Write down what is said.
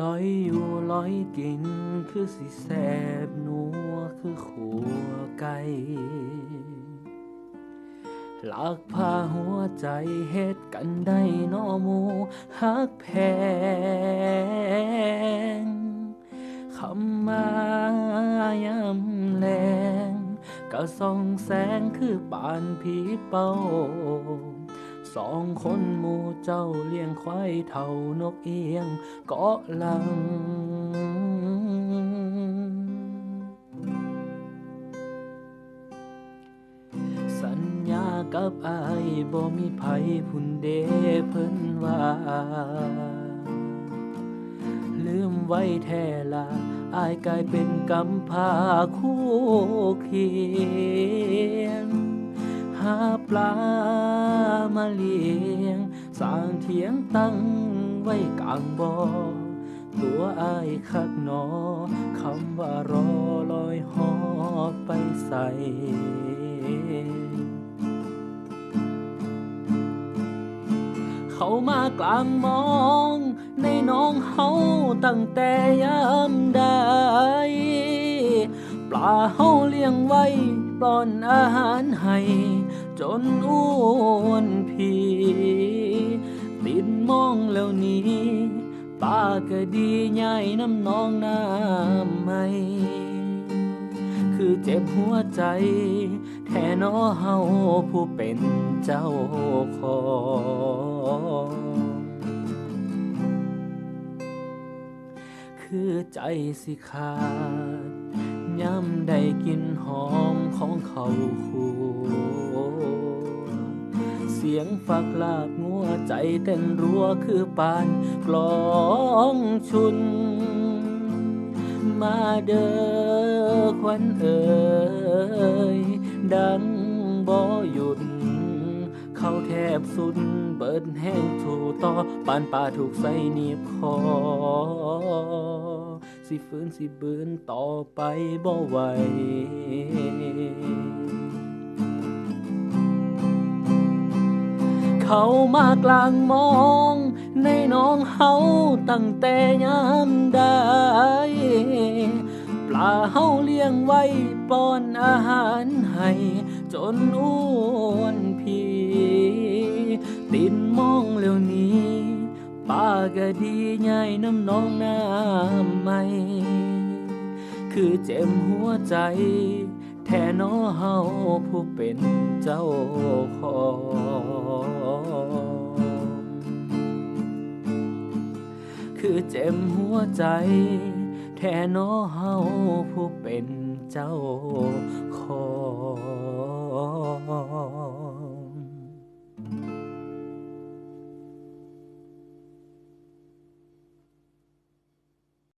ลอยอยู่ลอยกินคือสิแสบนัวคือขัวไก่หลักพาหัวใจเฮ็ดกันได้นอมูฮักแพงคำมายำแรงก็ส่องแสงคือปานผีเป้า สองคนหมู่เจ้าเลี้ยงควายเท่านกเอียงเกาะลัง สัญญากับอายบ่มีไผพุ่นเดเพิ่นว่าลืมไว้แท้ละอายกลายเป็นกำพาคู่เคียงาปลามาเลี้ยงสร้างเถียงตั้งไว้กลางบ่อตัวอายคักหนอ คำว่ารอลอยหอไปใส่เขามากลางมองในน้องเฮาตั้งแต่ยามใดปลาเฮาเลี้ยงไว้ ป้อนอาหารให้จนอ้วนพีติดมองแล้วนี้ป้าก็ดีใหญ่น้ำน้องน้ำไม่คือเจ็บหัวใจ แท่นอเฮาผู้เป็นเจ้าของคือใจสิขาด ย้ำได้กินหอมของเขาคูเสียงฝักลาบงัวใจเต้นรัวคือปานกลองชุน มาเด้อควันเอ่ยดังบ่หยุด เขาแทบสุดเบิดแห้งถู ต่อปานป่าถูกใส่หนีบคอ สิฟื้นสิบืนต่อไปบ่ไหวเขามากลางมอง ในน้องเฮาตั้งแต่ยามใดปลาเฮาเลี้ยงไว้ป้อนอาหารให้ จนอ้วนพีติด ก็ดีใหญ่น้ำน้องน้ำไม่ คือเจ็บหัวใจ แท่นอเฮาผู้เป็นเจ้าของคือเจ็บหัวใจ แท่นอเฮาผู้เป็นเจ้าของ